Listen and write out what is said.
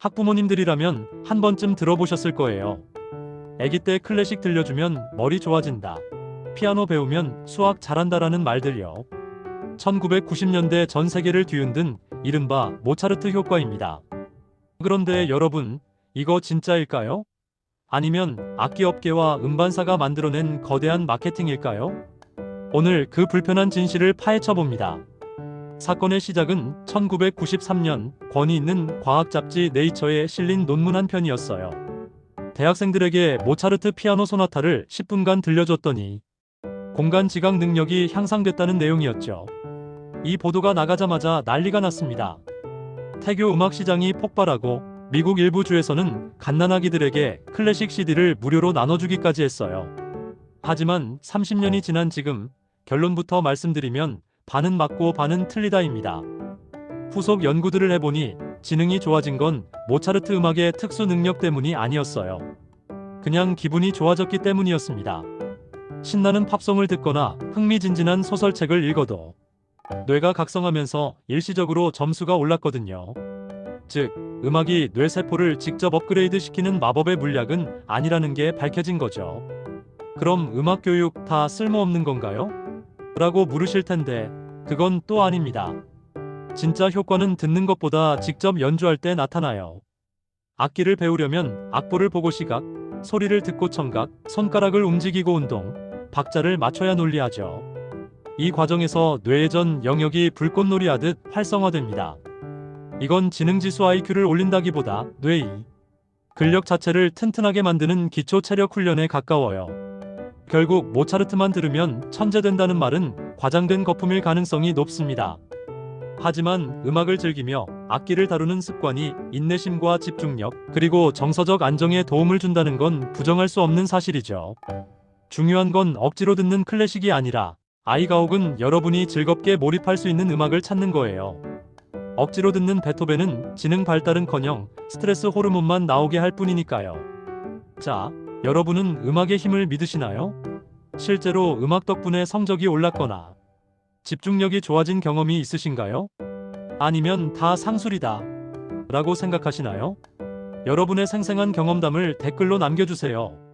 학부모님들이라면 한 번쯤 들어보셨을 거예요. 아기 때 클래식 들려주면 머리 좋아진다. 피아노 배우면 수학 잘한다라는 말들요. 1990년대 전 세계를 뒤흔든 이른바 모차르트 효과입니다. 그런데 여러분, 이거 진짜일까요? 아니면 악기 업계와 음반사가 만들어낸 거대한 마케팅일까요? 오늘 그 불편한 진실을 파헤쳐 봅니다. 사건의 시작은 1993년 권위 있는 과학 잡지 네이처에 실린 논문 한 편이었어요. 대학생들에게 모차르트 피아노 소나타를 10분간 들려줬더니 공간 지각 능력이 향상됐다는 내용이었죠. 이 보도가 나가자마자 난리가 났습니다. 태교 음악 시장이 폭발하고 미국 일부 주에서는 갓난아기들에게 클래식 CD를 무료로 나눠주기까지 했어요. 하지만 30년이 지난 지금 결론부터 말씀드리면 반은 맞고 반은 틀리다입니다. 후속 연구들을 해보니 지능이 좋아진 건 모차르트 음악의 특수 능력 때문이 아니었어요. 그냥 기분이 좋아졌기 때문이었습니다. 신나는 팝송을 듣거나 흥미진진한 소설책을 읽어도 뇌가 각성하면서 일시적으로 점수가 올랐거든요. 즉, 음악이 뇌세포를 직접 업그레이드 시키는 마법의 물약은 아니라는 게 밝혀진 거죠. 그럼 음악 교육 다 쓸모없는 건가요? 라고 물으실 텐데, 그건 또 아닙니다. 진짜 효과는 듣는 것보다 직접 연주할 때 나타나요. 악기를 배우려면 악보를 보고 시각, 소리를 듣고 청각, 손가락을 움직이고 운동, 박자를 맞춰야 논리하죠. 이 과정에서 뇌의 전 영역이 불꽃놀이 하듯 활성화됩니다. 이건 지능지수 IQ를 올린다기보다 뇌의 근력 자체를 튼튼하게 만드는 기초 체력 훈련에 가까워요. 결국 모차르트만 들으면 천재 된다는 말은 과장된 거품일 가능성이 높습니다. 하지만 음악을 즐기며 악기를 다루는 습관이 인내심과 집중력, 그리고 정서적 안정에 도움을 준다는 건 부정할 수 없는 사실이죠. 중요한 건 억지로 듣는 클래식이 아니라 아이가옥은 여러분이 즐겁게 몰입할 수 있는 음악을 찾는 거예요. 억지로 듣는 베토벤은 지능 발달은커녕 스트레스 호르몬만 나오게 할 뿐이니까요. 자, 여러분은 음악의 힘을 믿으시나요? 실제로 음악 덕분에 성적이 올랐거나 집중력이 좋아진 경험이 있으신가요? 아니면 다 상술이다. 라고 생각하시나요? 여러분의 생생한 경험담을 댓글로 남겨주세요.